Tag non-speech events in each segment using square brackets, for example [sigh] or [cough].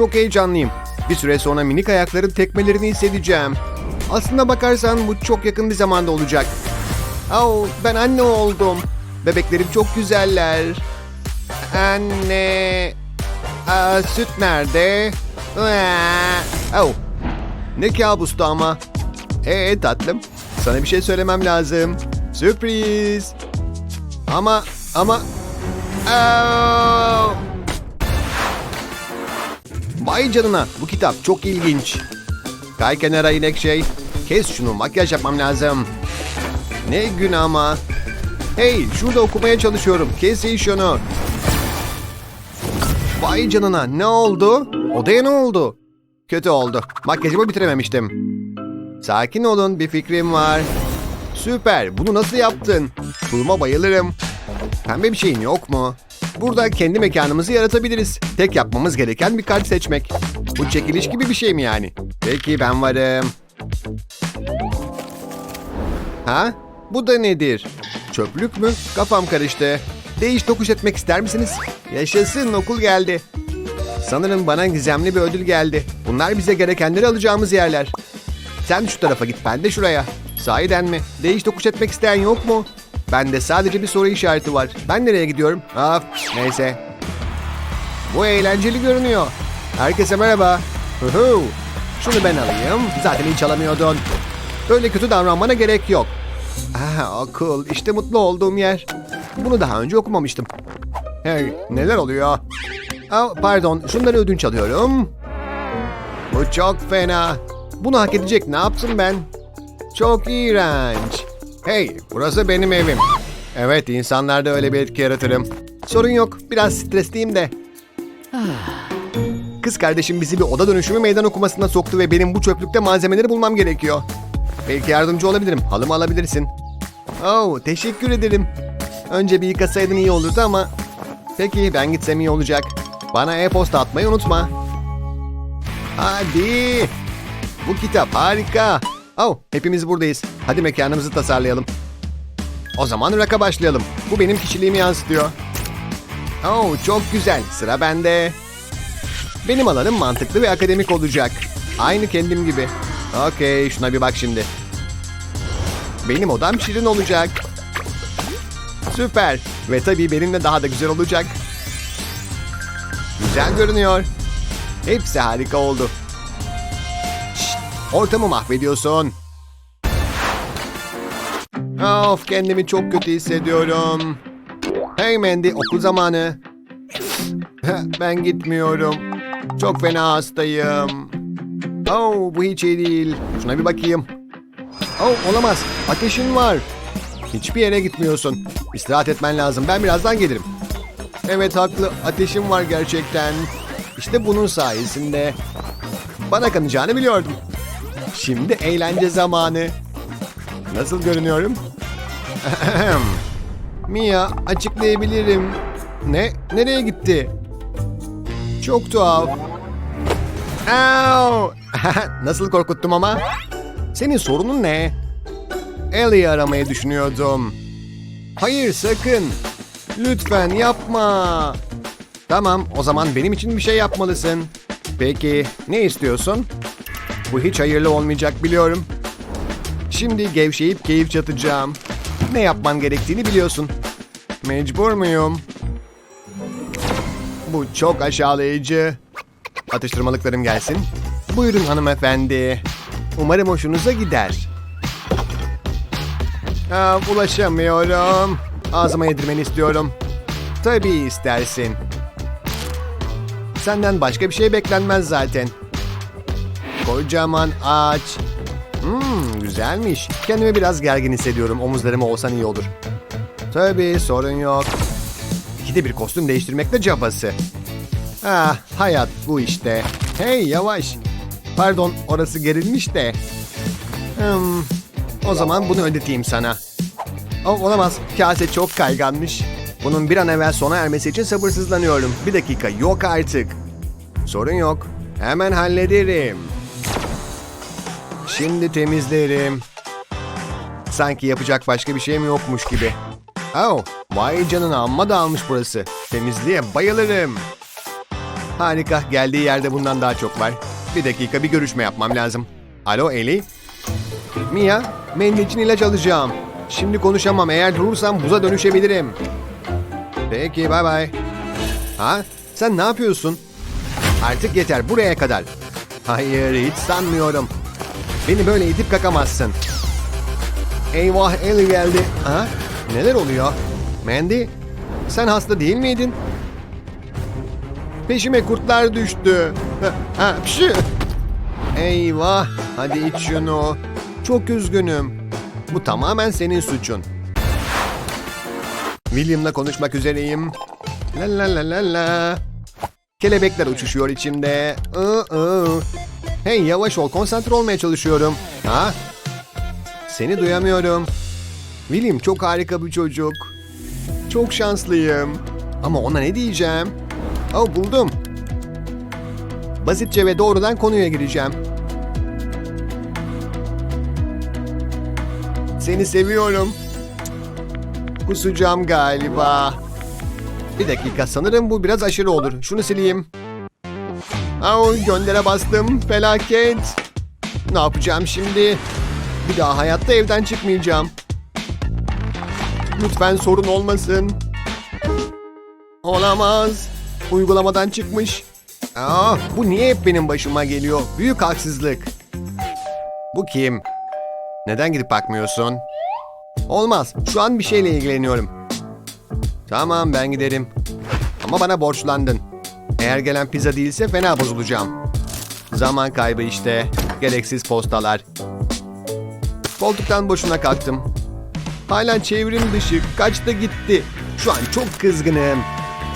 Çok heyecanlıyım. Bir süre sonra minik ayakların tekmelerini hissedeceğim. Aslında bakarsan bu çok yakın bir zamanda olacak. Au, ben anne oldum. Bebeklerim çok güzeller. Anne. Aa, süt nerede? Aa, au. Ne kabustu ama. Ee tatlım, sana bir şey söylemem lazım. Sürpriz. Ama, ama... Au! Vay canına, bu kitap çok ilginç. Kay kenara inek şey. Kes şunu, makyaj yapmam lazım. Ne gün ama. Hey, şurada okumaya çalışıyorum. Kesin şunu. Vay canına, ne oldu? Odaya ne oldu? Kötü oldu. Makyajımı bitirememiştim. Sakin olun, bir fikrim var. Süper, bunu nasıl yaptın? Tuluma bayılırım. Pembe bir şeyin yok mu? Burada kendi mekanımızı yaratabiliriz. Tek yapmamız gereken bir kart seçmek. Bu çekiliş gibi bir şey mi yani? Peki ben varım. Ha? Bu da nedir? Çöplük mü? Kafam karıştı. Değiş tokuş etmek ister misiniz? Yaşasın okul geldi. Sanırım bana gizemli bir ödül geldi. Bunlar bize gerekenleri alacağımız yerler. Sen şu tarafa git, ben de şuraya. Sahiden mi? Değiş tokuş etmek isteyen yok mu? Bende sadece bir soru işareti var. Ben nereye gidiyorum? Af, neyse. Bu eğlenceli görünüyor. Herkese merhaba. Huhu. Şunu ben alayım. Zaten hiç alamıyordun. Böyle kötü davranmana gerek yok. Ah, okul. İşte mutlu olduğum yer. Bunu daha önce okumamıştım. Hey, neler oluyor? Aa, pardon, şunları ödünç alıyorum. Bu çok fena. Bunu hak edecek ne yaptım ben? Çok iğrenç. Hey, burası benim evim. Evet, insanlarda öyle bir etki yaratırım. Sorun yok, biraz stresliyim de. [sighs] Kız kardeşim bizi bir oda dönüşümü meydan okumasına soktu ve benim bu çöplükte malzemeleri bulmam gerekiyor. Belki yardımcı olabilirim. Halımı alabilirsin. Oh, teşekkür ederim. Önce bir yıkasaydın iyi olurdu ama... Peki ben gitsem iyi olacak. Bana e-posta atmayı unutma. Hadi. Bu kitap harika. Oh, hepimiz buradayız. Hadi mekanımızı tasarlayalım. O zaman raka başlayalım. Bu benim kişiliğimi yansıtıyor. Oh, çok güzel. Sıra bende. Benim alanım mantıklı ve akademik olacak. Aynı kendim gibi. Okey, şuna bir bak şimdi. Benim odam şirin olacak. Süper. Ve tabii benimle daha da güzel olacak. Güzel görünüyor. Hepsi harika oldu. Şşt, ortamı mahvediyorsun. Of kendimi çok kötü hissediyorum. Hey Mandy okul zamanı. ben gitmiyorum. Çok fena hastayım. Oh bu hiç iyi değil. Şuna bir bakayım. Oh olamaz. Ateşin var. Hiçbir yere gitmiyorsun. İstirahat etmen lazım. Ben birazdan gelirim. Evet haklı. Ateşim var gerçekten. İşte bunun sayesinde. Bana kanacağını biliyordum. Şimdi eğlence zamanı. Nasıl görünüyorum? [laughs] Mia açıklayabilirim. Ne? Nereye gitti? Çok tuhaf. Au! [laughs] Nasıl korkuttum ama? Senin sorunun ne? Ellie'yi aramayı düşünüyordum. Hayır sakın. Lütfen yapma. Tamam o zaman benim için bir şey yapmalısın. Peki ne istiyorsun? Bu hiç hayırlı olmayacak biliyorum. Şimdi gevşeyip keyif çatacağım. Ne yapman gerektiğini biliyorsun. Mecbur muyum? Bu çok aşağılayıcı. Atıştırmalıklarım gelsin. Buyurun hanımefendi. Umarım hoşunuza gider. Aa, ulaşamıyorum. Ağzıma yedirmeni istiyorum. Tabii istersin. Senden başka bir şey beklenmez zaten. Kocaman aç. Hmm, güzelmiş. Kendimi biraz gergin hissediyorum. Omuzlarıma olsan iyi olur. Tabii sorun yok. İkide bir kostüm değiştirmekle cabası. Ah hayat bu işte. Hey yavaş. Pardon orası gerilmiş de. Hmm, o zaman bunu ödeteyim sana. Oh, olamaz. Kase çok kayganmış. Bunun bir an evvel sona ermesi için sabırsızlanıyorum. Bir dakika yok artık. Sorun yok. Hemen hallederim. Şimdi temizlerim. Sanki yapacak başka bir şeyim yokmuş gibi. Oh, vay canına amma dağılmış burası. Temizliğe bayılırım. Harika. Geldiği yerde bundan daha çok var. Bir dakika bir görüşme yapmam lazım. Alo Eli? Mia, mendil için ilaç alacağım. Şimdi konuşamam. Eğer durursam buza dönüşebilirim. Peki bay bay. Ha? Sen ne yapıyorsun? Artık yeter buraya kadar. Hayır hiç sanmıyorum. Beni böyle itip kakamazsın. Eyvah Eli geldi. Ha? Neler oluyor? Mandy sen hasta değil miydin? Peşime kurtlar düştü. Ha, ha. Eyvah hadi iç şunu. Çok üzgünüm. Bu tamamen senin suçun. William'la konuşmak üzereyim. La la la la la. Kelebekler uçuşuyor içimde. Iı, ıı. Hey yavaş ol konsantre olmaya çalışıyorum. Ha? Seni duyamıyorum. William çok harika bir çocuk. Çok şanslıyım. Ama ona ne diyeceğim? Oh buldum. Basitçe ve doğrudan konuya gireceğim. Seni seviyorum. Kusacağım galiba. Bir dakika sanırım bu biraz aşırı olur. Şunu sileyim. Au göndere bastım. Felaket. Ne yapacağım şimdi? Bir daha hayatta evden çıkmayacağım. Lütfen sorun olmasın. Olamaz. Uygulamadan çıkmış. Aa, bu niye hep benim başıma geliyor? Büyük haksızlık. Bu kim? Neden gidip bakmıyorsun? Olmaz. Şu an bir şeyle ilgileniyorum. Tamam ben giderim. Ama bana borçlandın. Eğer gelen pizza değilse fena bozulacağım. Zaman kaybı işte. Gereksiz postalar. Koltuktan boşuna kalktım. Hala çevrim dışı. Kaçta gitti. Şu an çok kızgınım.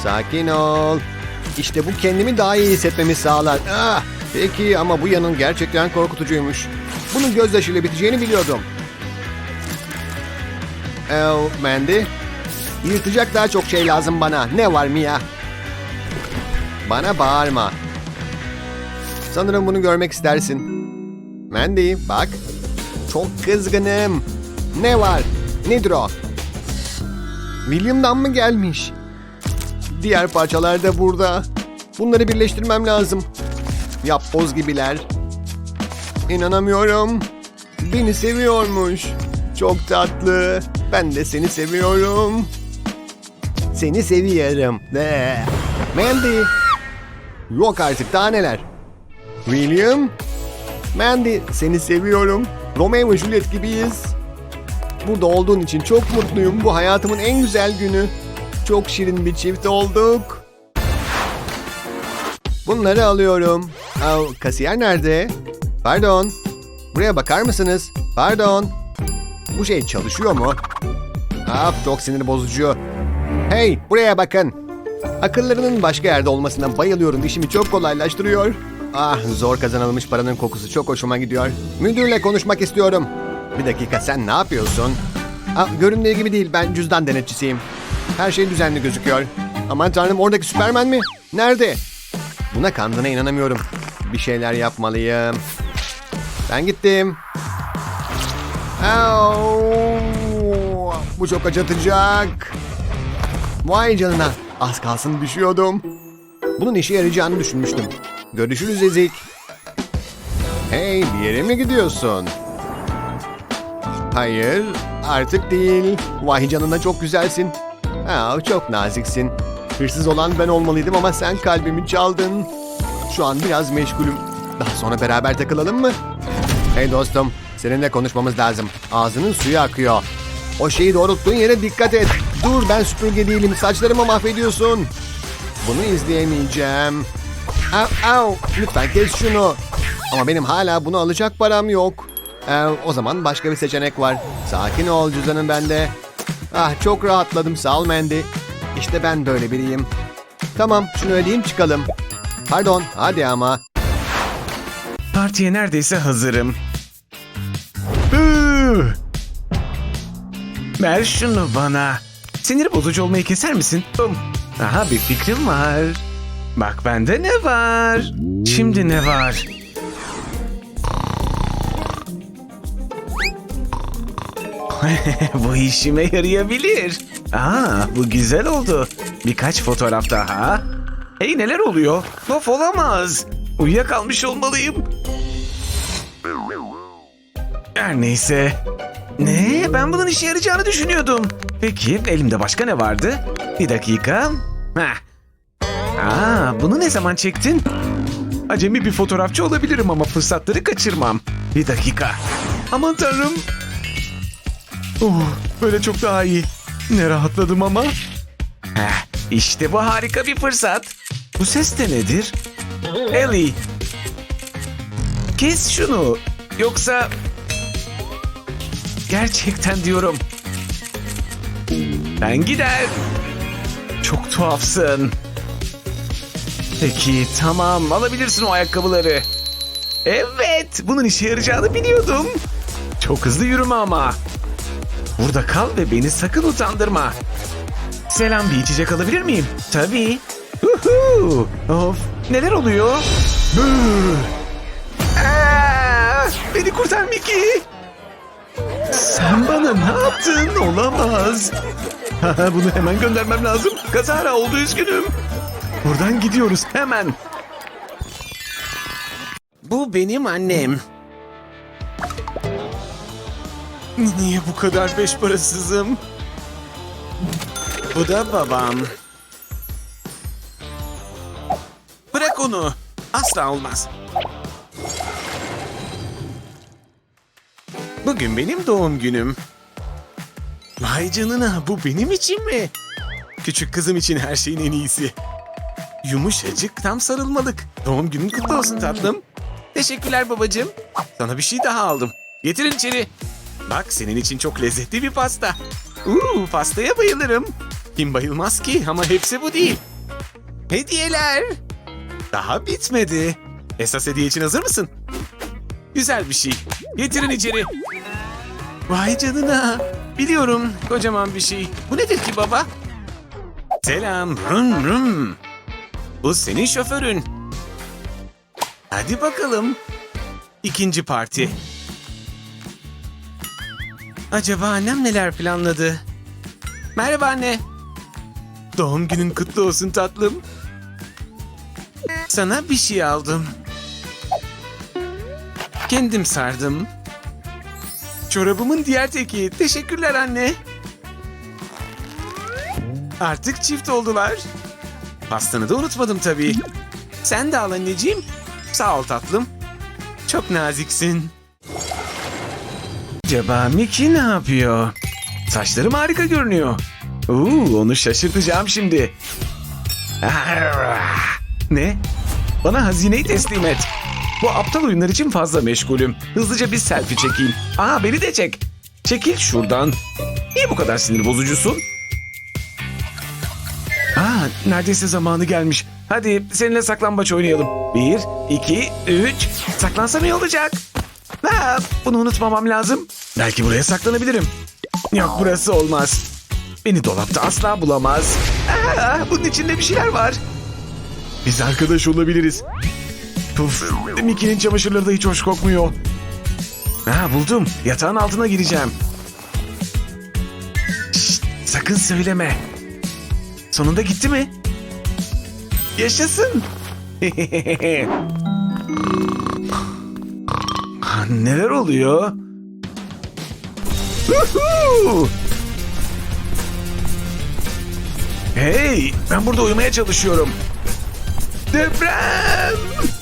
Sakin ol. İşte bu kendimi daha iyi hissetmemi sağlar. Ah, peki ama bu yanın gerçekten korkutucuymuş. Bunun gözyaşıyla biteceğini biliyordum. El, Mandy. Yırtacak daha çok şey lazım bana. Ne var Mia? Bana bağırma. Sanırım bunu görmek istersin. Mandy bak. Çok kızgınım. Ne var? Nedir o? William'dan mı gelmiş? Diğer parçalar da burada. Bunları birleştirmem lazım. Yapboz gibiler. İnanamıyorum. Beni seviyormuş. Çok tatlı. Ben de seni seviyorum. Seni seviyorum. Ne? Mandy. Yok artık daha neler. William. Mandy seni seviyorum. Romeo ve Juliet gibiyiz. Burada olduğun için çok mutluyum. Bu hayatımın en güzel günü. Çok şirin bir çift olduk. Bunları alıyorum. Aa, kasiyer nerede? Pardon. Buraya bakar mısınız? Pardon. Bu şey çalışıyor mu? Af çok sinir bozucu. Hey buraya bakın. Akıllarının başka yerde olmasına bayılıyorum. İşimi çok kolaylaştırıyor. Ah zor kazanılmış paranın kokusu çok hoşuma gidiyor. Müdürle konuşmak istiyorum. Bir dakika sen ne yapıyorsun? Ah, göründüğü gibi değil ben cüzdan denetçisiyim. Her şey düzenli gözüküyor. Aman tanrım oradaki Süpermen mi? Nerede? Buna kandığına inanamıyorum. Bir şeyler yapmalıyım. Ben gittim. Au! Bu çok acıtacak. Vay canına. Az kalsın düşüyordum. Bunun işe yarayacağını düşünmüştüm. Görüşürüz Ezik. Hey bir yere mi gidiyorsun? Hayır artık değil. Vay canına çok güzelsin. Aa, çok naziksin. Hırsız olan ben olmalıydım ama sen kalbimi çaldın. Şu an biraz meşgulüm. Daha sonra beraber takılalım mı? Hey dostum, seninle konuşmamız lazım. Ağzının suyu akıyor. O şeyi doğrulttuğun yere dikkat et. Dur ben süpürge değilim. Saçlarımı mahvediyorsun. Bunu izleyemeyeceğim. Au, au. Lütfen kes şunu. Ama benim hala bunu alacak param yok. Ee, o zaman başka bir seçenek var. Sakin ol cüzdanın bende. Ah çok rahatladım sağ ol Mandy. İşte ben böyle biriyim. Tamam şunu ödeyeyim çıkalım. Pardon hadi ama. Partiye neredeyse hazırım. Ver şunu bana. Sinir bozucu olmayı keser misin? Aha bir fikrim var. Bak bende ne var? Şimdi ne var? [laughs] bu işime yarayabilir. Aa, bu güzel oldu. Birkaç fotoğraf daha. Hey neler oluyor? Of olamaz. Uyuyakalmış olmalıyım. Her neyse. Ne? Ben bunun işe yarayacağını düşünüyordum. Peki elimde başka ne vardı? Bir dakika. Heh. Aa, bunu ne zaman çektin? Acemi bir fotoğrafçı olabilirim ama fırsatları kaçırmam. Bir dakika. Aman tanrım. Oh, böyle çok daha iyi. Ne rahatladım ama. Heh, işte bu harika bir fırsat. Bu ses de nedir? Ellie. Kes şunu. Yoksa... Gerçekten diyorum. Ben gider. Çok tuhafsın. Peki tamam alabilirsin o ayakkabıları. Evet bunun işe yarayacağını biliyordum. Çok hızlı yürüme ama. Burada kal ve beni sakın utandırma. Selam bir içecek alabilir miyim? Tabii. Uhu. Of neler oluyor? Beni kurtar Mickey. Sen bana ne yaptın? Olamaz. [laughs] Bunu hemen göndermem lazım. Kazara oldu üzgünüm. Buradan gidiyoruz hemen. Bu benim annem. Niye bu kadar beş parasızım? Bu da babam. Bırak onu. Asla olmaz. Bugün benim doğum günüm. Vay canına bu benim için mi? Küçük kızım için her şeyin en iyisi. Yumuşacık tam sarılmalık. Doğum günün kutlu olsun tatlım. Teşekkürler babacığım. Sana bir şey daha aldım. Getirin içeri. Bak senin için çok lezzetli bir pasta. Uuu pastaya bayılırım. Kim bayılmaz ki ama hepsi bu değil. Hediyeler. Daha bitmedi. Esas hediye için hazır mısın? Güzel bir şey. Getirin içeri. Vay canına. Biliyorum kocaman bir şey. Bu nedir ki baba? Selam. Rum rum. Bu senin şoförün. Hadi bakalım. İkinci parti. Acaba annem neler planladı? Merhaba anne. Doğum günün kutlu olsun tatlım. Sana bir şey aldım. Kendim sardım. Çorabımın diğer teki. Teşekkürler anne. Artık çift oldular. Pastanı da unutmadım tabii. Sen de al anneciğim. Sağ ol tatlım. Çok naziksin. Acaba Mickey ne yapıyor? Saçlarım harika görünüyor. Oo, onu şaşırtacağım şimdi. Ne? Bana hazineyi teslim et. Bu aptal oyunlar için fazla meşgulüm. Hızlıca bir selfie çekeyim. Aa beni de çek. Çekil şuradan. Niye bu kadar sinir bozucusun? Aa, neredeyse zamanı gelmiş. Hadi seninle saklambaç oynayalım. Bir, iki, üç. Saklansam iyi olacak. Ha, bunu unutmamam lazım. Belki buraya saklanabilirim. Yok burası olmaz. Beni dolapta asla bulamaz. Aa, bunun içinde bir şeyler var. Biz arkadaş olabiliriz. Puf, Mickey'nin çamaşırları da hiç hoş kokmuyor. Ha buldum. Yatağın altına gireceğim. Şşt, sakın söyleme. Sonunda gitti mi? Yaşasın. [laughs] Neler oluyor? Hey, ben burada uyumaya çalışıyorum. Deprem!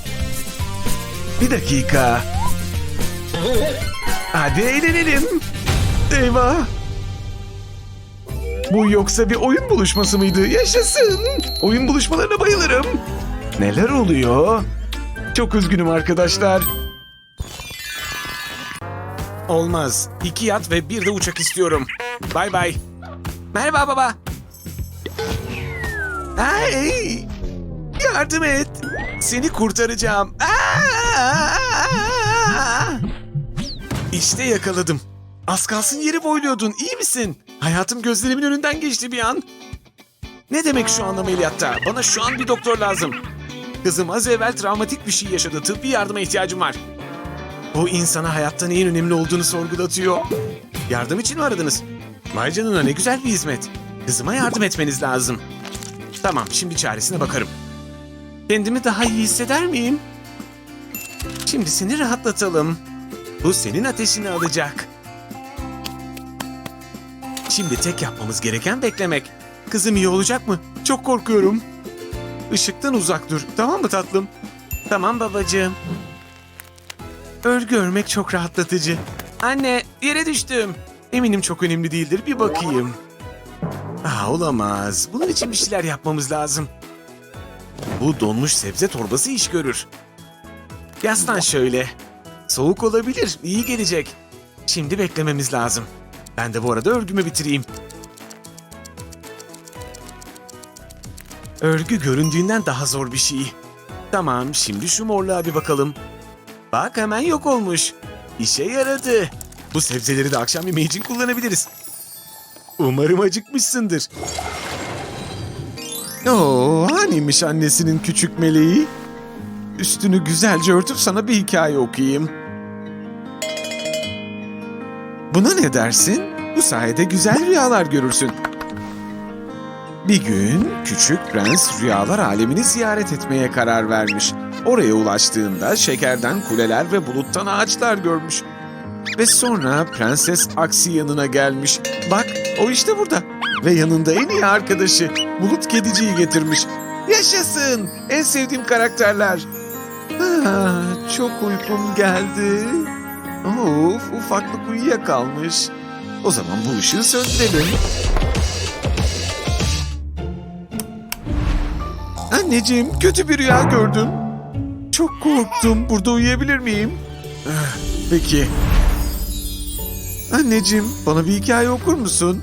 Bir dakika. Hadi eğlenelim. Eyvah. Bu yoksa bir oyun buluşması mıydı? Yaşasın. Oyun buluşmalarına bayılırım. Neler oluyor? Çok üzgünüm arkadaşlar. Olmaz. İki yat ve bir de uçak istiyorum. Bay bay. Merhaba baba. Ay! Yardım et. Seni kurtaracağım. Aa! İşte yakaladım. Az kalsın yeri boyluyordun. İyi misin? Hayatım gözlerimin önünden geçti bir an. Ne demek şu an ameliyatta? Bana şu an bir doktor lazım. Kızım az evvel travmatik bir şey yaşadı. Tıbbi yardıma ihtiyacım var. Bu insana hayatta neyin önemli olduğunu sorgulatıyor. Yardım için mi aradınız? Vay canına ne güzel bir hizmet. Kızıma yardım etmeniz lazım. Tamam şimdi çaresine bakarım. Kendimi daha iyi hisseder miyim? Şimdi seni rahatlatalım. Bu senin ateşini alacak. Şimdi tek yapmamız gereken beklemek. Kızım iyi olacak mı? Çok korkuyorum. Işıktan uzak dur. Tamam mı tatlım? Tamam babacığım. Örgü örmek çok rahatlatıcı. Anne, yere düştüm. Eminim çok önemli değildir. Bir bakayım. Aa, olamaz. Bunun için bir şeyler yapmamız lazım. Bu donmuş sebze torbası iş görür. Yaslan şöyle. Soğuk olabilir, iyi gelecek. Şimdi beklememiz lazım. Ben de bu arada örgümü bitireyim. Örgü göründüğünden daha zor bir şey. Tamam, şimdi şu morluğa bir bakalım. Bak hemen yok olmuş. İşe yaradı. Bu sebzeleri de akşam yemeği için kullanabiliriz. Umarım acıkmışsındır. Oo, haniymiş annesinin küçük meleği? Üstünü güzelce örtüp sana bir hikaye okuyayım. Buna ne dersin? Bu sayede güzel rüyalar görürsün. Bir gün küçük prens rüyalar alemini ziyaret etmeye karar vermiş. Oraya ulaştığında şekerden kuleler ve buluttan ağaçlar görmüş. Ve sonra prenses Aksi yanına gelmiş. Bak o işte burada. Ve yanında en iyi arkadaşı Bulut Kedici'yi getirmiş. Yaşasın! En sevdiğim karakterler. Ah, çok uykum geldi. Of ufaklık uyuyakalmış. O zaman bu ışığı söndürelim. Anneciğim kötü bir rüya gördüm. Çok korktum. Burada uyuyabilir miyim? Peki. Anneciğim bana bir hikaye okur musun?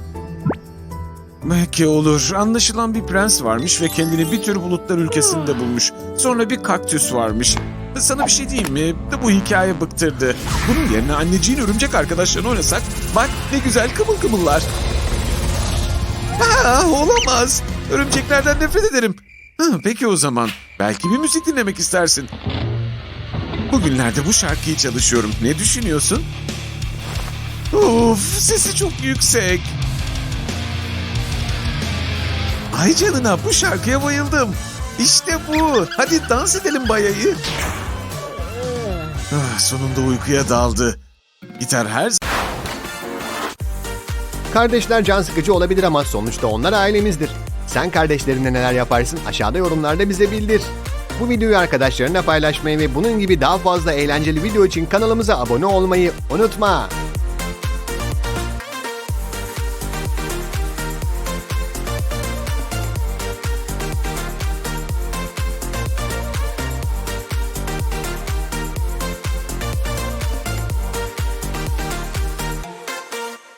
Peki olur. Anlaşılan bir prens varmış ve kendini bir tür bulutlar ülkesinde bulmuş. Sonra bir kaktüs varmış. Sana bir şey diyeyim mi? Bu hikaye bıktırdı. Bunun yerine anneciğin örümcek arkadaşlarını oynasak bak ne güzel kımıl kımıllar. Aa, olamaz. Örümceklerden nefret ederim. Ha, peki o zaman. Belki bir müzik dinlemek istersin. Bugünlerde bu şarkıyı çalışıyorum. Ne düşünüyorsun? Of sesi çok yüksek. Ay canına bu şarkıya bayıldım. İşte bu. Hadi dans edelim bayayı. Ah, sonunda uykuya daldı. Gitar her Kardeşler can sıkıcı olabilir ama sonuçta onlar ailemizdir. Sen kardeşlerinle neler yaparsın aşağıda yorumlarda bize bildir. Bu videoyu arkadaşlarına paylaşmayı ve bunun gibi daha fazla eğlenceli video için kanalımıza abone olmayı unutma.